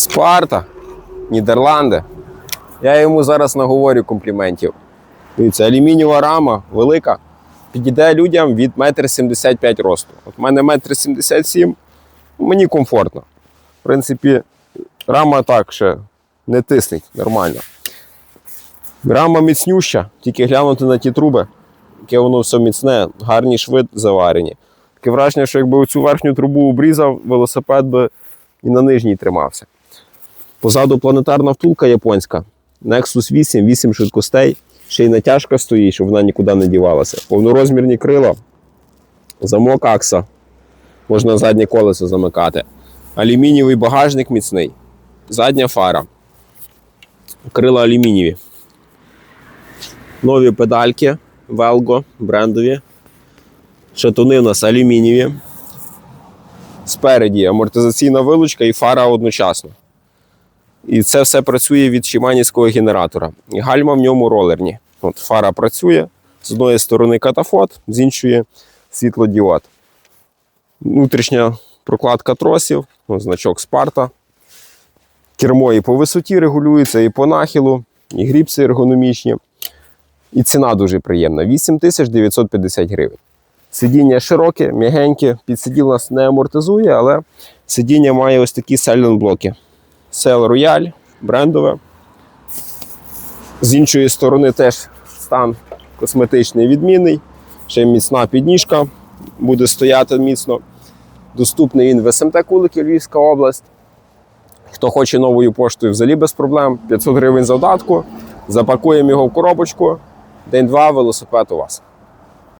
Спарта, Нідерланди. Я йому зараз наговорю компліментів. Дивіться, алюмінієва рама велика. Підійде людям від 1,75 м росту. От в мене 1,77 м, мені комфортно. В принципі, рама так ще не тиснить нормально. Рама міцнюща, тільки глянути на ті труби, яке воно все міцне, гарні шви заварені. Таке враження, що якби оцю верхню трубу обрізав, велосипед би і на нижній тримався. Позаду планетарна втулка японська. Nexus 8, 8 швидкостей. Ще й натяжка стоїть, щоб вона нікуди не дівалася. Повнорозмірні крила, замок акса. Можна заднє колесо замикати. Алюмінієвий багажник міцний. Задня фара. Крила алюмінієві. Нові педальки Velgo, брендові. Шатуни у нас алюмінієві. Спереді амортизаційна вилучка і фара одночасно. І це все працює від шиманівського генератора. Гальма в ньому ролерні. От фара працює, з одної сторони катафот, з іншої світлодіод. Внутрішня прокладка тросів, ось значок Спарта. Кермо і по висоті регулюється, і по нахилу, і гріпси ергономічні. І ціна дуже приємна 8950 гривень. Сидіння широке, м'ягеньке, підсиділ нас не амортизує, але сидіння має ось такі сайлент-блоки. Сел Royal, брендове. З іншої сторони теж стан косметичний відмінний. Ще міцна підніжка буде стояти міцно. Доступний він в СМТ Кулики, Львівська область. Хто хоче новою поштою, взагалі без проблем. 500 гривень завдатку. Запакуємо його в коробочку. День-два велосипед у вас.